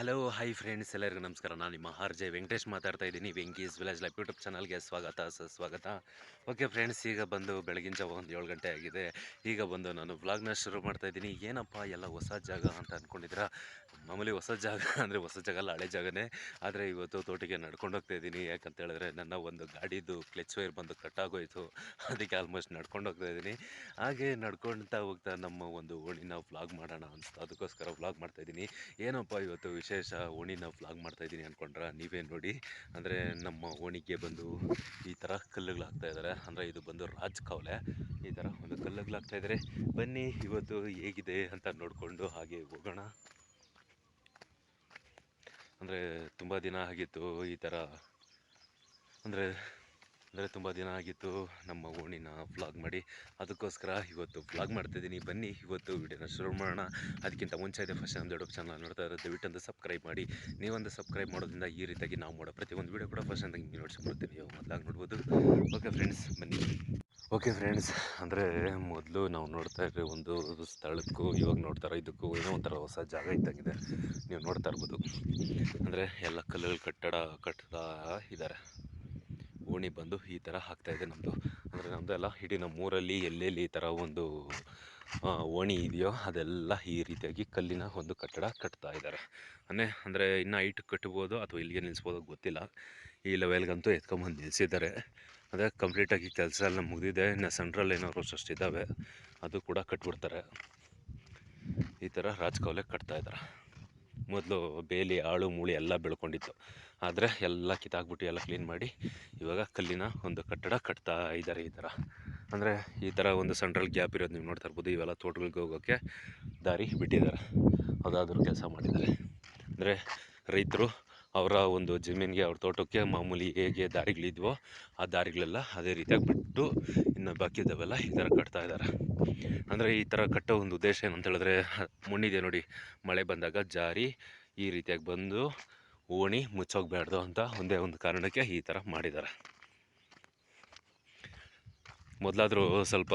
Hello hi friends ಎಲ್ಲರಿಗೂ ನಮಸ್ಕಾರ. ನಾನು ನಿಮ್ಮ ಆರ್ ಜೆ ವೆಂಕಟೇಶ್ ಮಾತಾಡ್ತಾ ಇದ್ದೀನಿ. ವೆಂಕೀಸ್ ವಿಲೇಜ್ ಲೈಫ್ ಯೂಟ್ಯೂಬ್ ಚಾನಲ್ಗೆ ಸ್ವಾಗತ ಸುಸ್ವಾಗತ ಓಕೆ ಫ್ರೆಂಡ್ಸ್ ಈಗ ಬಂದು ಬೆಳಗಿನ ಜಾವ ಒಂದು ಏಳು ಗಂಟೆ ಆಗಿದೆ. ಈಗ ಬಂದು ನಾನು ವ್ಲಾಗ್ನ ಶುರು ಮಾಡ್ತಾ ಇದ್ದೀನಿ. ಏನಪ್ಪ ಎಲ್ಲ ಹೊಸ ಜಾಗ ಅಂತ ಅಂದ್ಕೊಂಡಿದ್ರ ಮಾಮೂಲಿ ಹೊಸ ಜಾಗ ಅಂದರೆ ಹೊಸ ಜಾಗ ಅಲ್ಲ, ಹಳೆ ಜಾಗನೇ. ಆದರೆ ಇವತ್ತು ತೋಟಿಗೆ ನಡ್ಕೊಂಡು ಹೋಗ್ತಾ ಇದ್ದೀನಿ. ಯಾಕಂತ ಹೇಳಿದ್ರೆ ನನ್ನ ಒಂದು ಗಾಡಿದು ಕ್ಲಚ್ ವೈರ್ ಬಂದು ಕಟ್ಟಾಗೋಯಿತು ಅದಕ್ಕೆ ಆಲ್ಮೋಸ್ಟ್ ನಡ್ಕೊಂಡು ಹೋಗ್ತಾ ಇದ್ದೀನಿ. ಹಾಗೆ ನಡ್ಕೊಳ್ತಾ ಹೋಗ್ತಾ ನಮ್ಮ ಒಂದು ಓಣಿನ ವ್ಲಾಗ್ ಮಾಡೋಣ ಅಂತ. ಅದಕ್ಕೋಸ್ಕರ ವ್ಲಾಗ್ ಮಾಡ್ತಾ ಇದ್ದೀನಿ. ಏನಪ್ಪ ಇವತ್ತು ವಿಶೇಷ ಓಣಿನ ವ್ಲಾಗ್ ಮಾಡ್ತಾ ಇದ್ದೀನಿ ಅಂದ್ಕೊಂಡ್ರೆ ನೀವೇ ನೋಡಿ. ಅಂದರೆ ನಮ್ಮ ಓಣಿಗೆ ಬಂದು ಈ ಥರ ಕಲ್ಲುಗಳಾಗ್ತಾ ಇದ್ದಾರೆ ಅಂದರೆ ಇದು ಬಂದು ರಾಜ್ ಕವಲೆ ಈ ಥರ ಒಂದು ಕಲ್ಲುಗಳಾಗ್ತಾ ಇದ್ದಾರೆ ಬನ್ನಿ ಇವತ್ತು ಹೇಗಿದೆ ಅಂತ ನೋಡಿಕೊಂಡು ಹಾಗೆ ಹೋಗೋಣ. ಅಂದರೆ ತುಂಬ ದಿನ ಆಗಿತ್ತು ಈ ಥರ ಅಂದರೆ ಅಂದರೆ ತುಂಬ ದಿನ ಆಗಿತ್ತು ನಮ್ಮ ಓಣಿನ ವ್ಲಾಗ್ ಮಾಡಿ. ಅದಕ್ಕೋಸ್ಕರ ಇವತ್ತು ವ್ಲಾಗ್ ಮಾಡ್ತಿದ್ದೀನಿ ಬನ್ನಿ, ಇವತ್ತು ವೀಡಿಯೋನ ಶುರು ಮಾಡೋಣ. ಅದಕ್ಕಿಂತ ಮುಂಚೆ ಇದೆ ಫಸ್ಟ್ ನಮ್ಮದು ಯೂಟ್ಯೂಬ್ ಚಾನಲ್ ನೋಡ್ತಾ ಇರೋದು. ದಯವಿಟ್ಟು ಸಬ್ಸ್ಕ್ರೈಬ್ ಮಾಡಿ. ನೀವೊಂದು ಸಬ್ಸ್ಕ್ರೈಬ್ ಮಾಡೋದ್ರಿಂದ ಈ ರೀತಿಯಾಗಿ ನಾವು ಮಾಡೋ ಪ್ರತಿಯೊಂದು ವೀಡಿಯೋ ಕೂಡ ಫಸ್ಟ್ ಅಂತ ನಿಮಗೆ ನೋಡ್ಸ್ಕೊಡ್ತೀನಿ ನೀವು ಮೊದಲಾಗಿ ನೋಡ್ಬೋದು. ಓಕೆ ಫ್ರೆಂಡ್ಸ್ ಬನ್ನಿ. ಓಕೆ ಫ್ರೆಂಡ್ಸ್ ಅಂದರೆ ಮೊದಲು ನಾವು ನೋಡ್ತಾ ಇರೋ ಒಂದು ಸ್ಥಳಕ್ಕೂ, ಇವಾಗ ನೋಡ್ತಾರೋ ಇದಕ್ಕೂ ಏನೋ ಒಂಥರ ಹೊಸ ಜಾಗ ಇದ್ದಾಗಿದೆ. ನೀವು ನೋಡ್ತಾ ಇರ್ಬೋದು. ಅಂದರೆ ಎಲ್ಲ ಕಲ್ಲುಗಳು ಕಟ್ಟಡ ಕಟ್ಟಡ ಇದ್ದಾರೆ ಓಣಿ ಬಂದು ಈ ಥರ ಇದೆ ನಮ್ಮದು ಅಂದರೆ ನಮ್ಮದು ಎಲ್ಲ ಇಡೀ ನಮ್ಮ ಊರಲ್ಲಿ ಎಲ್ಲೆಲ್ಲಿ ಈ ಥರ ಒಂದು ಓಣಿ ಇದೆಯೋ ಅದೆಲ್ಲ ಈ ರೀತಿಯಾಗಿ ಕಲ್ಲಿನ ಒಂದು ಕಟ್ಟಡ ಕಟ್ತಾ ಇದ್ದಾರೆ. ಅಂದರೆ ಅಂದರೆ ಇನ್ನು ಹೈಟ್ ಕಟ್ಬೋದು ಅಥವಾ ಇಲ್ಲಿಗೆ ನಿಲ್ಲಿಸ್ಬೋದು ಗೊತ್ತಿಲ್ಲ. ಈ ಲೆವೆಲ್ಗಂತೂ ಎತ್ಕೊಂಬಂದು ನಿಲ್ಲಿಸಿದ್ದಾರೆ ಅದೇ ಕಂಪ್ಲೀಟಾಗಿ ಕೆಲಸ ಎಲ್ಲ ಮುಗಿದಿದೆ. ಇನ್ನು ಸೆಂಟ್ರಲ್ ಏನಾದ್ರು ಅಷ್ಟಿದ್ದಾವೆ ಅದು ಕೂಡ ಕಟ್ಬಿಡ್ತಾರೆ. ಈ ಥರ ರಾಜಕೌಲೆ ಕಟ್ತಾ ಇದ್ದಾರೆ. ಮೊದಲು ಬೇಲಿ, ಆಳು, ಮೂಳಿ ಎಲ್ಲ ಬೆಳ್ಕೊಂಡಿತ್ತು. ಆದರೆ ಎಲ್ಲ ಕಿತ್ತಾಕ್ಬಿಟ್ಟು ಎಲ್ಲ ಕ್ಲೀನ್ ಮಾಡಿ ಇವಾಗ ಕಲ್ಲಿನ ಒಂದು ಕಟ್ಟಡ ಕಟ್ತಾ ಇದ್ದಾರೆ ಈ ಥರ ಅಂದರೆ ಈ ಥರ ಒಂದು ಸೆಂಟ್ರಲ್ ಗ್ಯಾಪ್ ಇರೋದು ನೀವು ನೋಡ್ತಾ ಇರ್ಬೋದು. ಇವೆಲ್ಲ ತೋಟಗಳಿಗೆ ಹೋಗೋಕ್ಕೆ ದಾರಿ ಬಿಟ್ಟಿದ್ದಾರೆ. ಅದಾದರೂ ಕೆಲಸ ಮಾಡಿದ್ದಾರೆ. ಅಂದರೆ ರೈತರು ಅವರ ಒಂದು ಜಮೀನಿಗೆ, ಅವ್ರ ತೋಟಕ್ಕೆ ಮಾಮೂಲಿ ಹೇಗೆ ದಾರಿಗಳಿದ್ವೋ ಆ ದಾರಿಗಳೆಲ್ಲ ಅದೇ ರೀತಿಯಾಗಿ ಬಿಟ್ಟು ಇನ್ನು ಬಾಕಿದವೆಲ್ಲ ಈ ಥರ ಕಟ್ತಾ ಇದ್ದಾರೆ. ಅಂದರೆ ಈ ಥರ ಕಟ್ಟೋ ಒಂದು ಉದ್ದೇಶ ಏನಂತ ಹೇಳಿದ್ರೆ, ಮಣ್ಣಿದೆ ನೋಡಿ, ಮಳೆ ಬಂದಾಗ ಜಾರಿ ಈ ರೀತಿಯಾಗಿ ಬಂದು ಓಣಿ ಮುಚ್ಚೋಗ್ಬಾರ್ದು ಅಂತ ಒಂದೇ ಒಂದು ಕಾರಣಕ್ಕೆ ಈ ಥರ ಮಾಡಿದ್ದಾರೆ. ಮೊದಲಾದರೂ ಸ್ವಲ್ಪ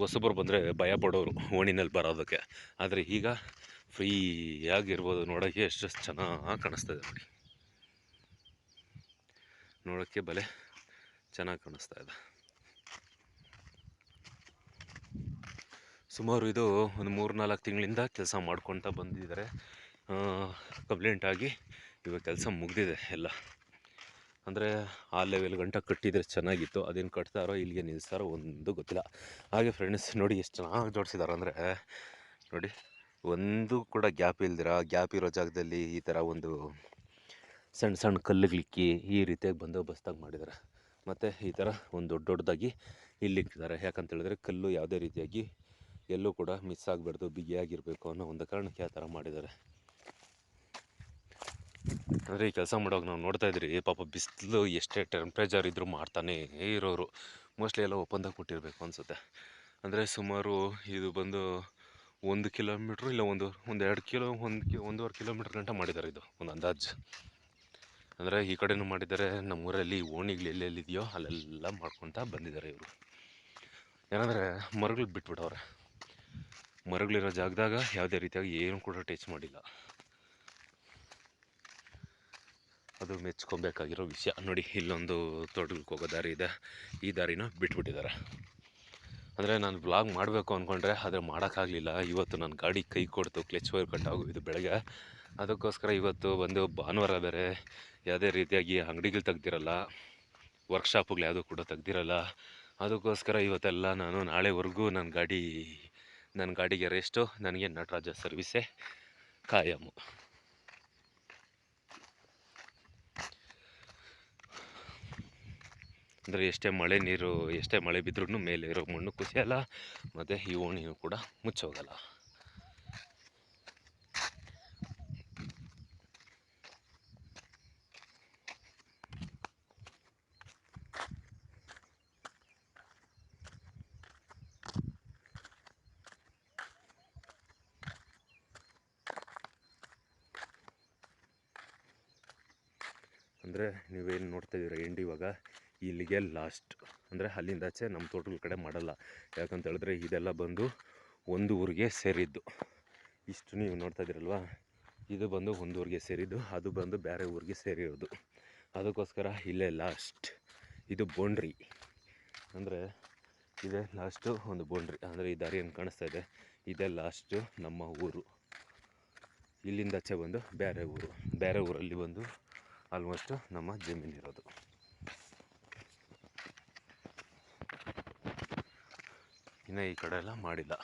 ಹೊಸಬರು ಬಂದರೆ ಭಯ ಪಡೋರು ಓಣಿನಲ್ಲಿ ಬರೋದಕ್ಕೆ. ಆದರೆ ಈಗ ಫ್ರೀಯಾಗಿರ್ಬೋದು ನೋಡೋಕ್ಕೆ ಎಷ್ಟು ಚೆನ್ನಾಗಿ ಕಾಣಿಸ್ತದೆ ನೋಡಿ. ನೋಡೋಕ್ಕೆ ಬಲೆ ಚೆನ್ನಾಗಿ ಕಾಣಿಸ್ತಾ ಇದೆ. ಸುಮಾರು ಇದು ಒಂದು ಮೂರು ನಾಲ್ಕು ತಿಂಗಳಿಂದ ಕೆಲಸ ಮಾಡ್ಕೊತ ಬಂದಿದ್ದಾರೆ. ಕಂಪ್ಲೇಂಟ್ ಆಗಿ ಇವಾಗ ಕೆಲಸ ಮುಗಿದಿದೆ ಎಲ್ಲ. ಅಂದರೆ ಆ ಲೆವೆಲ್ ಗಂಟ ಕಟ್ಟಿದರೆ ಚೆನ್ನಾಗಿತ್ತು, ಅದೇನು ಕಟ್ತಾರೋ ಇಲ್ಲಿಗೆ ನಿಲ್ಲಿಸ್ತಾರೋ ಒಂದು ಗೊತ್ತಿಲ್ಲ. ಹಾಗೆ ಫ್ರೆಂಡ್ಸ್ ನೋಡಿ ಎಷ್ಟು ಚೆನ್ನಾಗಿ ಜೋಡಿಸಿದಾರೆ ಅಂದರೆ, ನೋಡಿ, ಒಂದು ಕೂಡ ಗ್ಯಾಪ್ ಇಲ್ದಿರ ಗ್ಯಾಪ್ ಇರೋ ಜಾಗದಲ್ಲಿ ಈ ಥರ ಒಂದು ಸಣ್ಣ ಸಣ್ಣ ಕಲ್ಲುಗಳಿಕ್ಕಿ ಈ ರೀತಿಯಾಗಿ ಬಂದೋಬಸ್ತಾಗಿ ಮಾಡಿದ್ದಾರೆ ಮತ್ತು ಈ ಥರ ಒಂದು ದೊಡ್ಡ ದೊಡ್ಡದಾಗಿ ಇಲ್ಲಿಕ್ಕಿದ್ದಾರೆ ಯಾಕಂತ ಹೇಳಿದ್ರೆ ಕಲ್ಲು ಯಾವುದೇ ರೀತಿಯಾಗಿ ಎಲ್ಲೂ ಕೂಡ ಮಿಸ್ ಆಗಬಾರ್ದು ಬಿಗಿಯಾಗಿರಬೇಕು ಅನ್ನೋ ಒಂದು ಕಾರಣಕ್ಕೆ ಆ ಥರ ಮಾಡಿದ್ದಾರೆ. ಅಂದರೆ ಈ ಕೆಲಸ ಮಾಡೋವಾಗ ನಾವು ನೋಡ್ತಾ ಇದ್ರಿ ಪಾಪ ಬಿಸಿಲು ಎಷ್ಟೇ ಟೆಂಪ್ರೇಚರ್ ಇದ್ದರೂ ಮಾಡ್ತಾನೆ ಇರೋರು. ಮೋಸ್ಟ್ಲಿ ಎಲ್ಲ ಒಪ್ಪಂದ ಕೊಟ್ಟಿರಬೇಕು ಅನಿಸುತ್ತೆ. ಅಂದರೆ ಸುಮಾರು ಇದು ಬಂದು ಒಂದು ಕಿಲೋಮೀಟ್ರು ಇಲ್ಲ ಒಂದು ಒಂದು ಎರಡು ಕಿಲೋ ಒಂದು ಕಿ ಒಂದೂವರೆ ಕಿಲೋಮೀಟ್ರ್ ಗಂಟೆ ಮಾಡಿದ್ದಾರೆ ಇದು, ಒಂದು ಅಂದಾಜು. ಅಂದರೆ ಈ ಕಡೆನೂ ಮಾಡಿದ್ದಾರೆ, ನಮ್ಮೂರಲ್ಲಿ ಓಣಿಗಳು ಎಲ್ಲೆಲ್ಲಿದೆಯೋ ಅಲ್ಲೆಲ್ಲ ಮಾಡ್ಕೊತ ಬಂದಿದ್ದಾರೆ ಇವರು. ಏನಂದರೆ ಮರಗಳು ಬಿಟ್ಬಿಟ್ಟವ್ರೆ. ಮರಗಳಿರೋ ಜಾಗದಾಗ ಯಾವುದೇ ರೀತಿಯಾಗಿ ಏನು ಕೂಡ ಟಚ್ ಮಾಡಿಲ್ಲ. ಅದು ಮೆಚ್ಕೊಬೇಕಾಗಿರೋ ವಿಷಯ. ನೋಡಿ, ಇಲ್ಲೊಂದು ತೋಟಗಳಿಗೆ ಹೋಗೋ ದಾರಿ ಇದೆ. ಈ ದಾರಿನ ಬಿಟ್ಬಿಟ್ಟಿದ್ದಾರೆ. ಅಂದರೆ ನಾನು ಬ್ಲಾಗ್ ಮಾಡಬೇಕು ಅಂದ್ಕೊಂಡ್ರೆ ಆದರೆ ಮಾಡೋಕ್ಕಾಗಲಿಲ್ಲ. ಇವತ್ತು ನನ್ನ ಗಾಡಿ ಕೈ ಕೊಡ್ತು, ಕ್ಲಚ್ ವೈರ್ ಕಟ್ ಆಗೋಗಿದ್ದು ಬೆಳಗ್ಗೆ. ಅದಕ್ಕೋಸ್ಕರ ಇವತ್ತು ಬಂದು ಭಾನುವಾರ ಬೇರೆ ಯಾವುದೇ ರೀತಿಯಾಗಿ ಅಂಗಡಿಗಳು ತೆಗ್ದಿರಲ್ಲ ವರ್ಕ್ಶಾಪ್ಗಳು ಯಾವುದೂ ಕೂಡ ತೆಗ್ದಿರಲ್ಲ. ಅದಕ್ಕೋಸ್ಕರ ಇವತ್ತೆಲ್ಲ ನಾನು ನಾಳೆವರೆಗೂ ನನ್ನ ಗಾಡಿ ನನ್ನ ಗಾಡಿಗೆ ರೆಸ್ಟು ನನಗೆ ನಟರಾಜ ಸರ್ವಿಸೇ ಕಾಯಮು. ಅಂದರೆ ಎಷ್ಟೇ ಮಳೆ ನೀರು, ಎಷ್ಟೇ ಮಳೆ ಬಿದ್ರೂ ಮೇಲೆ ಇರೋ ಮಣ್ಣು ಕುಸಿಯಲ್ಲ, ಮತ್ತು ಈ ಓಣಿಯೂ ಕೂಡ ಮುಚ್ಚೋಗಲ್ಲ. ಅಂದರೆ ನೀವೇನು ನೋಡ್ತಾ ಇದ್ದೀರ ಎಂಡ್ ಇವಾಗ? ಇಲ್ಲಿಗೆ ಲಾಸ್ಟ್ ಅಂದರೆ ಅಲ್ಲಿಂದಾಚೆ ನಮ್ಮ ತೋಟಗಳ ಕಡೆ ಮಾಡಲ್ಲ. ಯಾಕಂತ ಹೇಳಿದ್ರೆ ಇದೆಲ್ಲ ಬಂದು ಒಂದು ಊರಿಗೆ ಸೇರಿದ್ದು. ಇಷ್ಟು ನೀವು ನೋಡ್ತಾ ಇದ್ದೀರಲ್ವಾ? ಇದು ಬಂದು ಒಂದು ಊರಿಗೆ ಸೇರಿದ್ದು, ಅದು ಬಂದು ಬೇರೆ ಊರಿಗೆ ಸೇರಿರೋದು. ಅದಕ್ಕೋಸ್ಕರ ಇಲ್ಲೇ ಲಾಸ್ಟ್ ಇದು ಬೌಂಡ್ರಿ. ಅಂದರೆ ಇದೇ ಲಾಸ್ಟು ಒಂದು ಬೌಂಡ್ರಿ. ಅಂದರೆ ಈ ದಾರಿ ಏನು ಕಾಣಿಸ್ತಾ ಇದೆ? ಇದೇ ಲಾಸ್ಟು ನಮ್ಮ ಊರು. ಇಲ್ಲಿಂದ ಆಚೆ ಬಂದು ಬೇರೆ ಊರು. ಬೇರೆ ಊರಲ್ಲಿ ಬಂದು ಆಲ್ಮೋಸ್ಟ್ ನಮ್ಮ ಜಮೀನಿರೋದು ಇನ್ನು ಈ ಕಡೆ ಎಲ್ಲ ಮಾಡಿಲ್ಲ.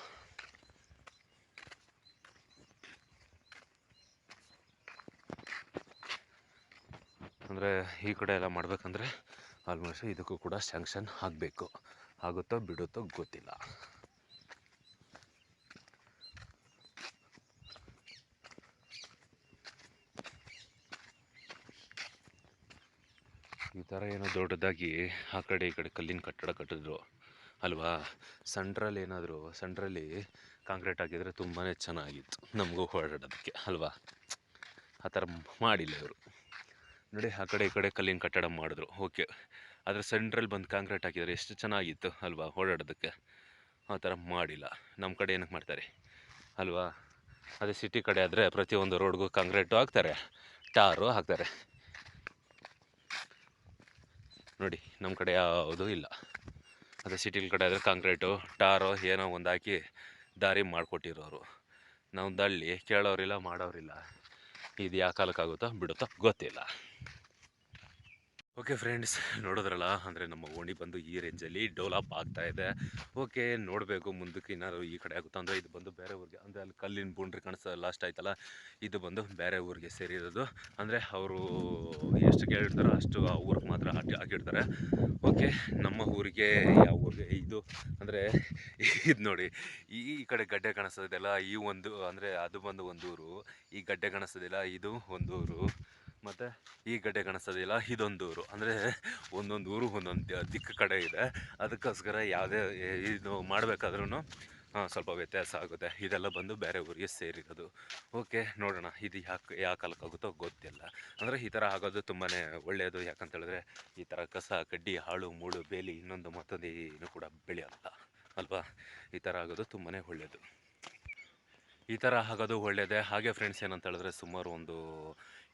ಅಂದರೆ ಈ ಕಡೆ ಎಲ್ಲ ಮಾಡಬೇಕಂದ್ರೆ ಆಲ್ಮೋಸ್ಟ್ ಇದಕ್ಕೂ ಕೂಡ ಸ್ಯಾಂಕ್ಷನ್ ಆಗಬೇಕು. ಆಗುತ್ತೋ ಬಿಡುತ್ತೋ ಗೊತ್ತಿಲ್ಲ. ಈ ಥರ ಏನೋ ದೊಡ್ಡದಾಗಿ ಆ ಕಡೆ ಈ ಕಡೆ ಕಲ್ಲಿನ ಕಟ್ಟಡ ಕಟ್ಟಿದ್ರು. ಅಲ್ವಾ? ಸೆಂಟ್ರಲ್ಲಿ ಏನಾದರೂ ಸೆಂಟ್ರಲ್ಲಿ ಕಾಂಕ್ರೀಟ್ ಹಾಕಿದರೆ ತುಂಬಾ ಚೆನ್ನಾಗಿತ್ತು ನಮಗೂ ಓಡಾಡೋದಕ್ಕೆ ಅಲ್ವಾ? ಆ ಥರ ಮಾಡಿಲ್ಲ ಇವರು. ನೋಡಿ, ಆ ಕಡೆ ಈ ಕಡೆ ಕಲ್ಲಿನ ಕಟ್ಟಡ ಮಾಡಿದ್ರು. ಓಕೆ ಆದರೆ ಸೆಂಟ್ರಲ್ಲಿ ಬಂದು ಕಾಂಕ್ರೀಟ್ ಹಾಕಿದರೆ ಎಷ್ಟು ಚೆನ್ನಾಗಿತ್ತು, ಅಲ್ವಾ? ಓಡಾಡೋದಕ್ಕೆ ಆ ಥರ ಮಾಡಿಲ್ಲ. ನಮ್ಮ ಕಡೆ ಏನಕ್ಕೆ ಮಾಡ್ತಾರೆ? ಅಲ್ವಾ? ಅದೇ ಸಿಟಿ ಕಡೆ ಆದರೆ ಪ್ರತಿಯೊಂದು ರೋಡ್ಗೂ ಕಾಂಕ್ರೀಟು ಹಾಕ್ತಾರೆ. ಟಾರು ಹಾಕ್ತಾರೆ. ನೋಡಿ ನಮ್ಮ ಕಡೆ ಯಾವುದೂ ಇಲ್ಲ. ಅದೇ ಸಿಟಿಲ್ ಕಡೆ ಆದರೆ ಕಾಂಕ್ರೀಟು ಟಾರು, ಏನೋ ಒಂದು ಹಾಕಿ ದಾರಿ ಮಾಡಿಕೊಟ್ಟಿರೋರು. ನಾವು ದಳ್ಳಿ, ಕೇಳೋರಿಲ್ಲ, ಮಾಡೋರಿಲ್ಲ. ಇದು ಯಾವ ಕಾಲಕ್ಕಾಗುತ್ತೋ ಬಿಡುತ್ತೋ ಗೊತ್ತಿಲ್ಲ. ಓಕೆ ಫ್ರೆಂಡ್ಸ್ ನೋಡಿದ್ರಲ್ಲ? ಅಂದರೆ ನಮ್ಮ ಓಣಿ ಬಂದು ಈ ರೇಂಜಲ್ಲಿ ಡೆವಲಪ್ ಆಗ್ತಾ ಇದೆ. ಓಕೆ ನೋಡಬೇಕು. ಮುಂದಕ್ಕೆ ಏನಾದ್ರು ಈ ಕಡೆ ಆಗುತ್ತಾ? ಅಂದರೆ ಇದು ಬಂದು ಬೇರೆ ಊರಿಗೆ, ಅಂದರೆ ಅಲ್ಲಿ ಕಲ್ಲಿನ ಬುಂಡ್ರಿ ಕಾಣಿಸ್ತಾ ಲಾಸ್ಟ್ ಆಯ್ತಲ್ಲ? ಇದು ಬಂದು ಬೇರೆ ಊರಿಗೆ ಸೇರಿರೋದು. ಅಂದರೆ ಅವರು ಎಷ್ಟು ಕೇಳಿರ್ತಾರೋ ಅಷ್ಟು ಆ ಊರಿಗೆ ಮಾತ್ರ ಹಾಕಿ ಓಕೆ ನಮ್ಮ ಊರಿಗೆ ಯಾವ ಊರಿಗೆ? ಇದು, ಅಂದರೆ ಇದು ನೋಡಿ. ಈ ಕಡೆ ಗಡ್ಡೆ ಕಾಣಿಸೋದಿಲ್ಲ ಈ ಒಂದು, ಅಂದರೆ ಅದು ಬಂದು ಒಂದು ಊರು ಈ ಗಡ್ಡೆ ಕಾಣಿಸೋದಿಲ್ಲ ಇದು ಒಂದು ಊರು ಮತ್ತು ಈ ಗಡ್ಡೆ ಕಾಣಿಸ್ತದಿಲ್ಲ ಇದೊಂದು ಊರು. ಅಂದರೆ ಒಂದೊಂದು ಊರು, ಒಂದೊಂದು ದಿಕ್ಕು ಕಡೆ ಇದೆ. ಅದಕ್ಕೋಸ್ಕರ ಯಾವುದೇ ಇದು ಮಾಡಬೇಕಾದ್ರೂ ಸ್ವಲ್ಪ ವ್ಯತ್ಯಾಸ ಆಗುತ್ತೆ. ಇದೆಲ್ಲ ಬಂದು ಬೇರೆ ಊರಿಗೆ ಸೇರಿರೋದು. ಓಕೆ, ನೋಡೋಣ, ಇದು ಯಾಕೆ, ಯಾವ ಕಾಲಕ್ಕಾಗುತ್ತೋ ಗೊತ್ತಿಲ್ಲ. ಅಂದರೆ ಈ ಥರ ಆಗೋದು ತುಂಬಾ ಒಳ್ಳೆಯದು ಯಾಕಂತ ಹೇಳಿದ್ರೆ, ಈ ಥರ ಕಸ, ಕಡ್ಡಿ ಹಾಳು ಮೂಳು, ಬೇಲಿ, ಇನ್ನೊಂದು ಮತ್ತೊಂದು ಏನು ಕೂಡ ಬೆಳೆಯಲ್ಲ. ಅಲ್ವಾ? ಈ ಥರ ಆಗೋದು ತುಂಬಾ ಒಳ್ಳೆಯದು ಈ ಥರ ಆಗೋದು ಒಳ್ಳೆಯದೇ ಹಾಗೆ ಫ್ರೆಂಡ್ಸ್ ಏನಂತ ಹೇಳಿದ್ರೆ ಸುಮಾರು ಒಂದು,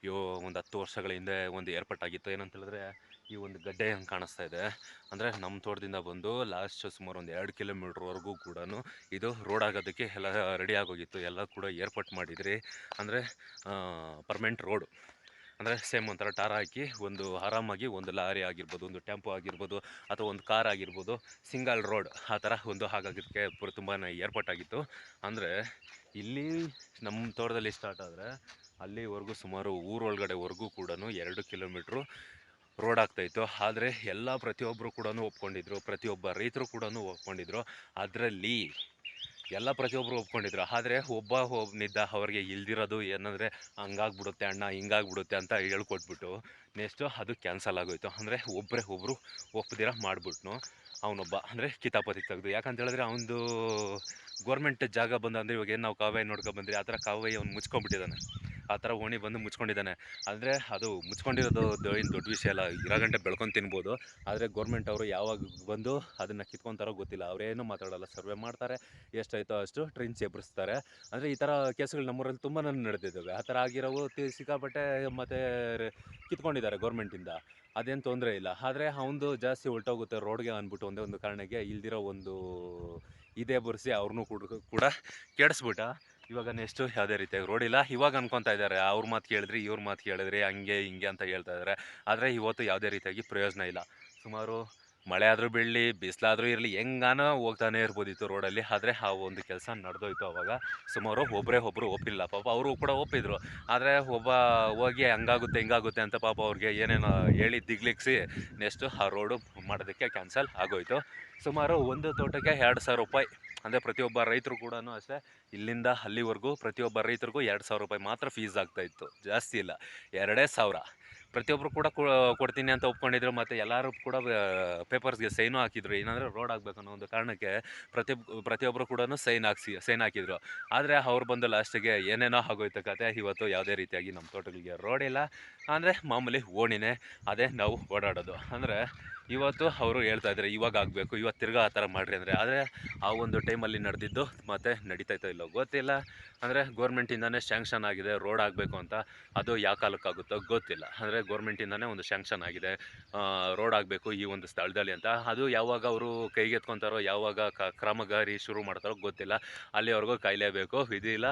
ಯೋ, ಒಂದು ಹತ್ತು ವರ್ಷಗಳ ಹಿಂದೆ ಒಂದು ಏರ್ಪಾಟಾಗಿತ್ತು ಏನಂತ ಹೇಳಿದ್ರೆ ಈ ಒಂದು ಗಡ್ಡೆ ಹಂಗೆ ಕಾಣಿಸ್ತಾ ಇದೆ. ಅಂದರೆ ನಮ್ಮ ತೋಟದಿಂದ ಬಂದು ಲಾಸ್ಟ್ ಸುಮಾರು ಒಂದು ಎರಡು ಕಿಲೋಮೀಟ್ರ್ವರೆಗೂ ಕೂಡ ಇದು ರೋಡ್ ಆಗೋದಕ್ಕೆ ಎಲ್ಲ ರೆಡಿ ಆಗೋಗಿತ್ತು. ಎಲ್ಲ ಕೂಡ ಏರ್ಪಾಟ್ ಮಾಡಿದ್ರಿ. ಅಂದರೆ ಪರ್ಮನೆಂಟ್ ರೋಡು ಅಂದರೆ ಸೇಮ್ ಒಂಥರ ಟಾರ್ ಹಾಕಿ ಒಂದು ಆರಾಮಾಗಿ ಒಂದು ಲಾರಿ ಆಗಿರ್ಬೋದು, ಒಂದು ಟೆಂಪೋ ಆಗಿರ್ಬೋದು ಅಥವಾ ಒಂದು ಕಾರ್ ಆಗಿರ್ಬೋದು, ಸಿಂಗಲ್ ರೋಡ್ ಆ ಥರ ಒಂದು ಹಾಗಾಗಿದ್ದಕ್ಕೆ ಪೂರ ತುಂಬಾ ಏರ್ಪಾಟಾಗಿತ್ತು ಅಂದರೆ ಇಲ್ಲಿ ನಮ್ಮ ತೋಟದಲ್ಲಿ ಸ್ಟಾರ್ಟ್ ಆದರೆ ಅಲ್ಲಿವರೆಗೂ ಸುಮಾರು ಊರೊಳಗಡೆವರೆಗೂ ಕೂಡ ಎರಡು ಕಿಲೋಮೀಟ್ರು ರೋಡ್ ಆಗ್ತಾಯಿತ್ತು ಆದರೆ ಎಲ್ಲ ಪ್ರತಿಯೊಬ್ಬರು ಕೂಡ ಒಪ್ಕೊಂಡಿದ್ರು, ಪ್ರತಿಯೊಬ್ಬ ರೈತರು ಕೂಡ ಒಪ್ಕೊಂಡಿದ್ರು. ಅದರಲ್ಲಿ ಎಲ್ಲ ಪ್ರತಿಯೊಬ್ಬರು ಒಪ್ಕೊಂಡಿದ್ರು. ಆದರೆ ಒಬ್ಬ ಒಬ್ಬನಿದ್ದ ಅವ್ರಿಗೆ ಇಲ್ದಿರೋದು ಏನಂದರೆ ಹಂಗಾಗ್ಬಿಡುತ್ತೆ ಅಣ್ಣ, ಹಿಂಗಾಗ್ಬಿಡುತ್ತೆ ಅಂತ ಹೇಳ್ಕೊಟ್ಬಿಟ್ಟು ನೆಕ್ಸ್ಟು ಅದು ಕ್ಯಾನ್ಸಲ್ ಆಗೋಯ್ತು. ಅಂದರೆ ಒಬ್ಬರೇ ಒಬ್ಬರು ಒಪ್ಪದಿರ ಮಾಡಿಬಿಟ್ನು ಅವನೊಬ್ಬ. ಅಂದರೆ ಕಿತಾಪತಿ ತೆಗೆದು. ಯಾಕಂತ ಹೇಳಿದ್ರೆ ಅವನದು ಗೌರ್ಮೆಂಟ್ ಜಾಗ ಬಂದು ಅಂದರೆ ಇವಾಗ ಏನು ನಾವು ಕಾವೇ ನೋಡ್ಕೊ ಬಂದ್ರೆ, ಆ ಥರ ಕಾವೇ ಅವ್ನು ಮುಚ್ಕೊಂಡ್ಬಿಟ್ಟಿದ್ದಾನೆ. ಆ ಥರ ಓಣಿ ಬಂದು ಮುಚ್ಕೊಂಡಿದ್ದಾನೆ. ಆದರೆ ಅದು ಮುಚ್ಕೊಂಡಿರೋದು ಏನು ದೊಡ್ಡ ವಿಷಯ ಅಲ್ಲ, ಇರೋ ಗಂಟೆ ಬೆಳ್ಕೊಂಡು ತಿನ್ಬೋದು. ಆದರೆ ಗೌರ್ಮೆಂಟ್ ಅವರು ಯಾವಾಗ ಬಂದು ಅದನ್ನು ಕಿತ್ಕೊತಾರೋ ಗೊತ್ತಿಲ್ಲ. ಅವರೇನು ಮಾತಾಡಲ್ಲ ಸರ್ವೆ ಮಾಡ್ತಾರೆ, ಎಷ್ಟಾಯ್ತೋ ಅಷ್ಟು ಟ್ರೈನ್ ಚೇಪರಿಸ್ತಾರೆ ಅಂದರೆ ಈ ಥರ ಕೇಸುಗಳು ನಮ್ಮೂರಲ್ಲಿ ತುಂಬಾ ನಡೆದಿದ್ದಾವೆ. ಆ ಥರ ಆಗಿರೋವು ಸಿಕ್ಕಾಪಟ್ಟೆ ಮತ್ತು ಕಿತ್ಕೊಂಡಿದ್ದಾರೆ ಗೌರ್ಮೆಂಟಿಂದ ಅದೇನು ತೊಂದರೆ ಇಲ್ಲ. ಆದರೆ ಅವನದು ಜಾಸ್ತಿ ಹೊಲ್ಟೋಗುತ್ತೆ ರೋಡ್ಗೆ ಅಂದ್ಬಿಟ್ಟು ಒಂದೇ ಒಂದು ಕಾರಣಕ್ಕೆ ಇಲ್ದಿರೋ ಒಂದು ಇದೇ ಬರ್ಸಿ ಅವ್ರನ್ನೂ ಕೂಡ ಕೂಡ ಕೆಡಿಸ್ಬಿಟ್ಟ. ಇವಾಗ ನೆಕ್ಸ್ಟು ಯಾವುದೇ ರೀತಿಯಾಗಿ ರೋಡ್ ಇಲ್ಲ. ಇವಾಗ ಅನ್ಕೊತಾ ಇದ್ದಾರೆ. ಅವ್ರ ಮಾತು ಕೇಳಿದ್ರಿ ಇವ್ರ ಮಾತು ಕೇಳಿದ್ರಿ ಹಂಗೆ, ಹಿಂಗೆ ಅಂತ ಹೇಳ್ತಾ ಇದ್ದಾರೆ. ಆದರೆ ಇವತ್ತು ಯಾವುದೇ ರೀತಿಯಾಗಿ ಪ್ರಯೋಜನ ಇಲ್ಲ. ಸುಮಾರು ಮಳೆ ಆದರೂ ಬೀಳಲಿ, ಬಿಸಿಲಾದರೂ ಇರಲಿ, ಹೆಂಗಾನ ಹೋಗ್ತಾನೆ ಇರ್ಬೋದಿತ್ತು ರೋಡಲ್ಲಿ ಆದರೆ ಆ ಒಂದು ಕೆಲಸ ನಡೆದೋಯ್ತು ಅವಾಗ. ಸುಮಾರು ಒಬ್ಬರೇ ಒಬ್ಬರು ಒಪ್ಪಿಲ್ಲ. ಪಾಪ ಅವರು ಕೂಡ ಒಪ್ಪಿದ್ರು. ಆದರೆ ಒಬ್ಬ ಹೋಗಿ ಹಂಗಾಗುತ್ತೆ, ಹಿಂಗಾಗುತ್ತೆ ಅಂತ ಪಾಪ ಅವ್ರಿಗೆ ಏನೇನೋ ಹೇಳಿ ದಿಗ್ಲಿಕ್ಸಿ ನೆಕ್ಸ್ಟು ಆ ರೋಡು ಮಾಡೋದಕ್ಕೆ ಕ್ಯಾನ್ಸಲ್ ಆಗೋಯ್ತು. ಸುಮಾರು ಒಂದು ತೋಟಕ್ಕೆ ಎರಡು ಸಾವಿರ ರೂಪಾಯಿ ಅಂದರೆ ಪ್ರತಿಯೊಬ್ಬ ರೈತರು ಕೂಡ ಅಷ್ಟೇ, ಇಲ್ಲಿಂದ ಅಲ್ಲಿವರೆಗೂ ಪ್ರತಿಯೊಬ್ಬ ರೈತರಿಗೂ ಎರಡು ಸಾವಿರ ರೂಪಾಯಿ ಮಾತ್ರ ಫೀಸ್ ಆಗ್ತಾಯಿತ್ತು ಜಾಸ್ತಿ ಇಲ್ಲ, ಎರಡೇ ಸಾವಿರ. ಪ್ರತಿಯೊಬ್ಬರು ಕೂಡ ಕೊಡ್ತೀನಿ ಅಂತ ಒಪ್ಕೊಂಡಿದ್ರು, ಮತ್ತು ಎಲ್ಲರೂ ಕೂಡ ಪೇಪರ್ಸ್ಗೆ ಸೈನು ಹಾಕಿದ್ರು, ಏನಂದರೆ ರೋಡ್ ಆಗಬೇಕು ಅನ್ನೋ ಒಂದು ಕಾರಣಕ್ಕೆ ಪ್ರತಿ ಪ್ರತಿಯೊಬ್ಬರು ಕೂಡ ಸೈನ್ ಹಾಕ್ಸಿ ಸೈನ್ ಹಾಕಿದ್ರು. ಆದರೆ ಅವ್ರು ಬಂದು ಲಾಸ್ಟಿಗೆ ಏನೇನೋ ಆಗೋಯ್ತು ಕತೆ, ಇವತ್ತು ಯಾವುದೇ ರೀತಿಯಾಗಿ ನಮ್ಮ ತೋಟಗಳಿಗೆ ರೋಡ್ ಇಲ್ಲ, ಅಂದರೆ ಮಾಮೂಲಿ ಓಣಿನೇ, ಅದೇ ನಾವು ಓಡಾಡೋದು. ಅಂದರೆ ಇವತ್ತು ಅವರು ಹೇಳ್ತಾ ಇದ್ದಾರೆ ಇವಾಗ ಆಗಬೇಕು ಇವತ್ತು ತಿರ್ಗಾ ಆ ಥರ ಮಾಡಿರಿ ಅಂದರೆ, ಆದರೆ ಆ ಒಂದು ಟೈಮಲ್ಲಿ ನಡೆದಿದ್ದು ಮತ್ತೆ ನಡೀತೈತೋ ಇಲ್ಲೋ, ಗೊತ್ತಿಲ್ಲ. ಅಂದರೆ ಗೋರ್ಮೆಂಟಿಂದನೇ ಸ್ಯಾಂಕ್ಷನ್ ಆಗಿದೆ, ರೋಡ್ ಆಗಬೇಕು ಅಂತ. ಅದು ಯಾವ ಕಾಲಕ್ಕಾಗುತ್ತೋ ಗೊತ್ತಿಲ್ಲ. ಅಂದರೆ ಗೋರ್ಮೆಂಟಿಂದನೇ ಒಂದು ಸ್ಯಾಂಕ್ಷನ್ ಆಗಿದೆ. ರೋಡ್ ಆಗಬೇಕು ಈ ಒಂದು ಸ್ಥಳದಲ್ಲಿ ಅಂತ. ಅದು ಯಾವಾಗ ಅವರು ಕೈಗೆತ್ಕೊತಾರೋ, ಯಾವಾಗ ಕ್ರಮಗಾರಿ ಶುರು ಮಾಡ್ತಾರೋ ಗೊತ್ತಿಲ್ಲ. ಅಲ್ಲಿವರೆಗೂ ಕಾಯಲೇಬೇಕು ಇದಿಲ್ಲ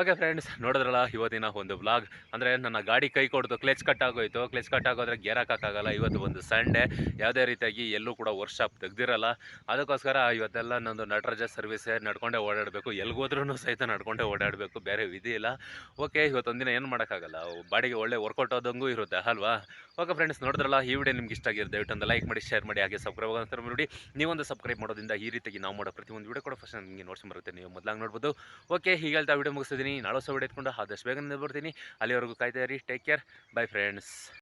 ಓಕೆ ಫ್ರೆಂಡ್ಸ್, ನೋಡಿದ್ರಲ್ಲ ಇವತ್ತಿನ ಒಂದು ಬ್ಲಾಗ್ ಅಂದರೆ ನನ್ನ ಗಾಡಿ ಕೈ ಕೊಡ್ತು, ಕ್ಲೆಚ್ ಕಟ್ ಆಗೋಯ್ತು. ಕ್ಲಚ್ ಕಟ್ ಆಗೋದ್ರೆ ಗೇರ್ ಹಾಕೋಕ್ಕಾಗಲ್ಲ. ಇವತ್ತು ಒಂದು ಸಂಡೇ. ಯಾವುದೇ ರೀತಿಯಾಗಿ ಎಲ್ಲೂ ಕೂಡ ವರ್ಕ್ಶಾಪ್ ತೆಗ್ದಿರಲ್ಲ. ಅದಕ್ಕೋಸ್ಕರ ಇವತ್ತೆಲ್ಲ ನಂದು ನಟರಾಜ ಸರ್ವಿಸೇ ನಡ್ಕೊಂಡೇ ಓಡಾಡಬೇಕು. ಎಲ್ಗೋದ್ರೂ ಸಹಿತ ನಡ್ಕೊಂಡೇ ಓಡಾಡಬೇಕು. ಬೇರೆ ವಿಧಿ ಇಲ್ಲ. ಓಕೆ ಇವತ್ತೊಂದಿನ ಏನು ಮಾಡೋಕ್ಕಾಗಲ್ಲ. ಬಾಡಿಗೆ ಒಳ್ಳೆ ವರ್ಕೌಟ್ ಆದಂಗೂ ಇರುತ್ತೆ, ಅಲ್ವಾ? ಓಕೆ ಫ್ರೆಂಡ್ಸ್ ನೋಡಿದ್ರಲ್ಲ, ಈ ವಿಡಿಯೋ ನಿಮ್ಗೆ ಇಷ್ಟ ಆಗಿರುತ್ತೆ, ದಯವಿಟ್ಟು ಲೈಕ್ ಮಾಡಿ ಶೇರ್ ಮಾಡಿ, ಹಾಗೆ ಸಬ್ಸ್ಕ್ರೈಬ್ ಆಗೋಂಥ ನೋಡಿ ನೀವೊಂದು ಸಬ್ಸ್ಕ್ರೈಬ್ ಮಾಡೋದ್ರಿಂದ ಈ ರೀತಿಯಾಗಿ ನಾವು ಮಾಡೋ ಪ್ರತಿಯೊಂದು ವಿಡಿಯೋ ಕೂಡ ಫಸ್ಟ್ ನಿಮಗೆ ನೋಡ್ಸಿ ಬರುತ್ತೆ. ನೀವು ಮೊದಲಾಗಿ ನೋಡ್ಬೋದು. ಓಕೆ ಹೀಗೆ ಹೇಳ್ತಾ ವಿಡಿಯೋ ಮುಗಿಸ್ತಿದ್ದೀನಿ. ನಾಳೆ ಸಹ ವಿಡಿಯೋ ಎತ್ಕೊಂಡು ಆದಷ್ಟು ಬೇಗ ಬರ್ತೀನಿ ಅಲ್ಲಿವರೆಗೂ ಕಾಯ್ತಾ ಇರಿ. Take care bye friends